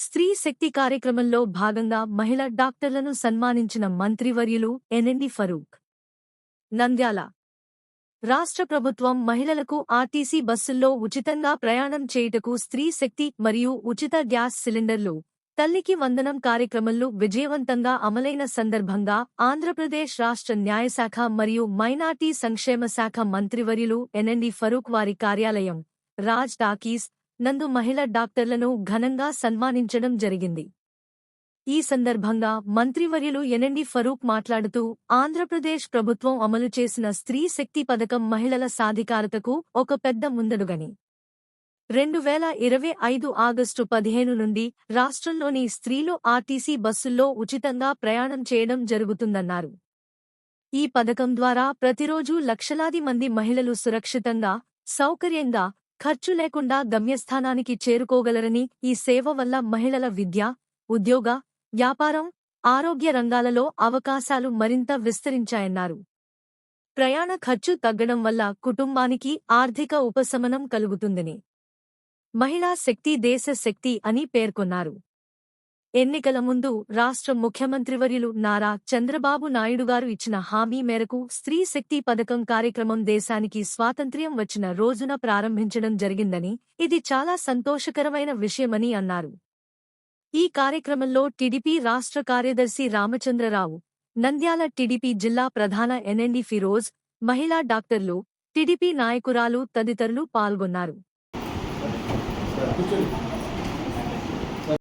స్త్రీ శక్తి కార్యక్రమంలో భాగంగా మహిళా డాక్టర్లను సన్మానించిన మంత్రివర్యులు ఎన్ఎండి ఫరూక్. నంద్యాల. రాష్ట్ర ప్రభుత్వం మహిళలకు ఆర్టీసీ బస్సుల్లో ఉచితంగా ప్రయాణం చేయుటకు స్త్రీ శక్తి మరియు ఉచిత గ్యాస్ సిలిండర్లు తల్లికి వందనం కార్యక్రమంలో విజయవంతంగా అమలైన సందర్భంగా ఆంధ్రప్రదేశ్ రాష్ట్ర న్యాయశాఖ మరియు మైనార్టీ సంక్షేమ శాఖ మంత్రివర్యులు ఎన్ఎండి ఫరూక్ వారి కార్యాలయం రాజ్ టాకీస్ నందు మహిళ డాక్టర్లను ఘనంగా సన్మానించడం జరిగింది. ఈ సందర్భంగా మంత్రివర్యులు ఎనండి ఫరూక్ మాట్లాడుతూ ఆంధ్రప్రదేశ్ ప్రభుత్వం అమలు చేసిన స్త్రీ శక్తి పథకం మహిళల సాధికారతకు ఒక పెద్ద ముందడుగని. రెండు వేల ఇరవై ఐదు ఆగస్టు పదిహేను నుండి రాష్ట్రంలోని స్త్రీలు ఆర్టీసీ బస్సుల్లో ఉచితంగా ప్రయాణం చేయడం జరుగుతుందన్నారు. ఈ పథకం ద్వారా ప్రతిరోజూ లక్షలాది మంది మహిళలు సురక్షితంగా సౌకర్యంగా ఖర్చు లేకుండా గమ్యస్థానానికి చేరుకోగలరని ఈ సేవ వల్ల మహిళల విద్య ఉద్యోగ వ్యాపారం ఆరోగ్య రంగాలలో అవకాశాలు మరింత విస్తరించాయన్నారు. ప్రయాణ ఖర్చు తగ్గడం వల్ల కుటుంబానికి ఆర్థిక ఉపశమనం కలుగుతుందని మహిళా శక్తి దేశ శక్తి అని పేర్కొన్నారు. ఎన్నికల ముందు రాష్ట్ర ముఖ్యమంత్రివర్యులు నారా చంద్రబాబు నాయుడు గారు ఇచ్చిన హామీ మేరకు స్త్రీ శక్తి పథకం కార్యక్రమం దేశానికి స్వాతంత్ర్యం వచ్చిన రోజున ప్రారంభించడం జరిగిందని ఇది చాలా సంతోషకరమైన విషయమని అన్నారు. ఈ కార్యక్రమంలో టీడీపీ రాష్ట్ర కార్యదర్శి రామచంద్రరావు నంద్యాల టీడీపీ జిల్లా ప్రధాన ఎన్ఎండి ఫిరోజ్ మహిళా డాక్టర్లు టీడీపీ నాయకురాలు తదితరులు పాల్గొన్నారు.